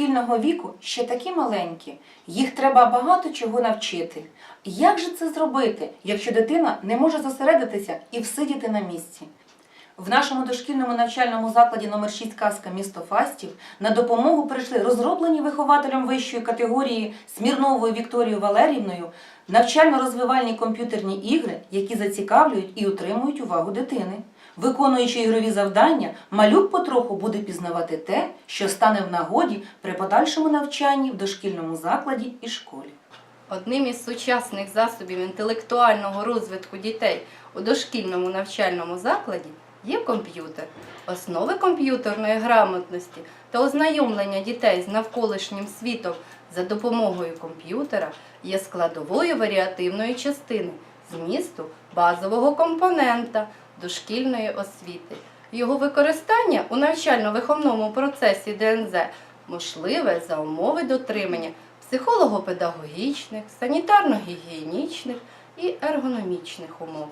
дошкільного віку ще такі маленькі, їх треба багато чого навчити. Як же це зробити, якщо дитина не може зосередитися і всидіти на місці? В нашому дошкільному навчальному закладі номер 6 казка місто Фастів на допомогу прийшли розроблені вихователем вищої категорії Смірновою Вікторією Валерівною навчально-розвивальні комп'ютерні ігри, які зацікавлюють і утримують увагу дитини. Виконуючи ігрові завдання, малюк потроху буде пізнавати те, що стане в нагоді при подальшому навчанні в дошкільному закладі і школі. Одним із сучасних засобів інтелектуального розвитку дітей у дошкільному навчальному закладі є комп'ютер. Основи комп'ютерної грамотності та ознайомлення дітей з навколишнім світом за допомогою комп'ютера є складовою варіативної частини змісту базового компонента дошкільної освіти. Його використання у навчально-виховному процесі ДНЗ можливе за умови дотримання психолого-педагогічних, санітарно-гігієнічних і ергономічних умов.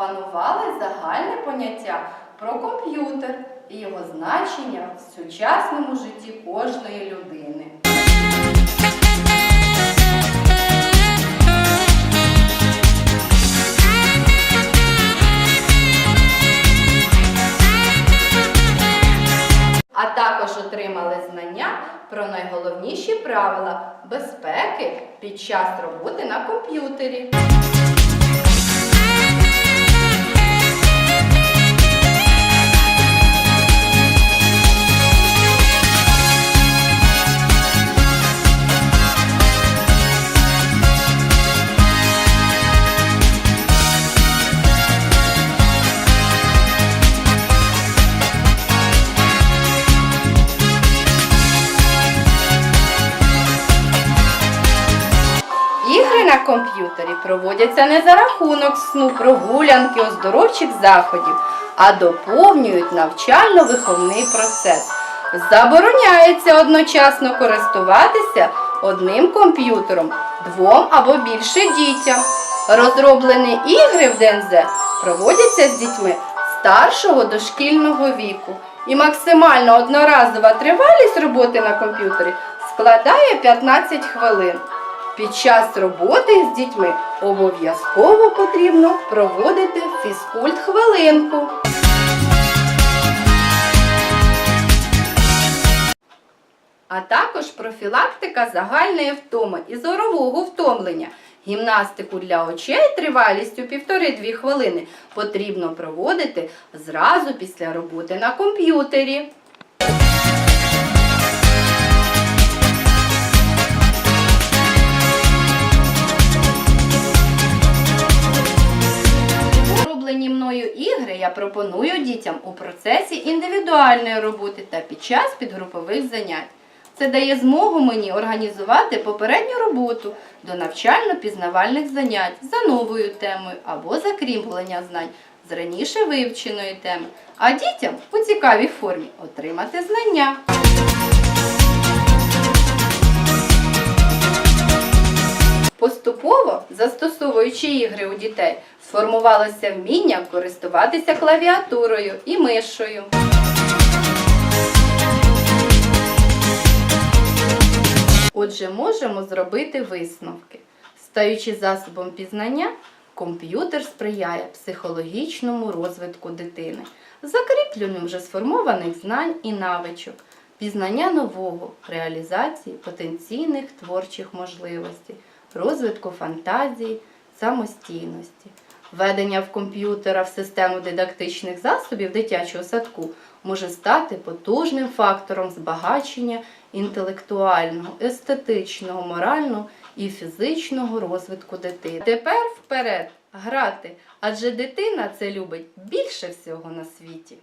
Опанували загальне поняття про комп'ютер і його значення в сучасному житті кожної людини. А також отримали знання про найголовніші правила безпеки під час роботи на комп'ютері. Комп'ютері проводяться не за рахунок сну, прогулянки, оздоровчих заходів, а доповнюють навчально-виховний процес. Забороняється одночасно користуватися одним комп'ютером, двом або більше дітям. Розроблені ігри в ДНЗ проводяться з дітьми старшого дошкільного віку. І максимально одноразова тривалість роботи на комп'ютері складає 15 хвилин. Під час роботи з дітьми обов'язково потрібно проводити фізкульт хвилинку. А також профілактика загальної втоми і зорового втомлення. Гімнастику для очей тривалістю 1,5-2 хвилини потрібно проводити зразу після роботи на комп'ютері. Я пропоную дітям у процесі індивідуальної роботи та під час підгрупових занять. Це дає змогу мені організувати попередню роботу до навчально-пізнавальних занять за новою темою або закріплення знань з раніше вивченої теми, а дітям у цікавій формі отримати знання. Поступово, застосовуючи ігри у дітей, сформувалося вміння користуватися клавіатурою і мишою. Отже, можемо зробити висновки. Стаючи засобом пізнання, комп'ютер сприяє психологічному розвитку дитини, закріпленню вже сформованих знань і навичок, пізнання нового, реалізації потенційних творчих можливостей, розвитку фантазії, самостійності. Введення в комп'ютера в систему дидактичних засобів дитячого садку може стати потужним фактором збагачення інтелектуального, естетичного, морального і фізичного розвитку дитини. Тепер вперед грати, адже дитина це любить більше всього на світі.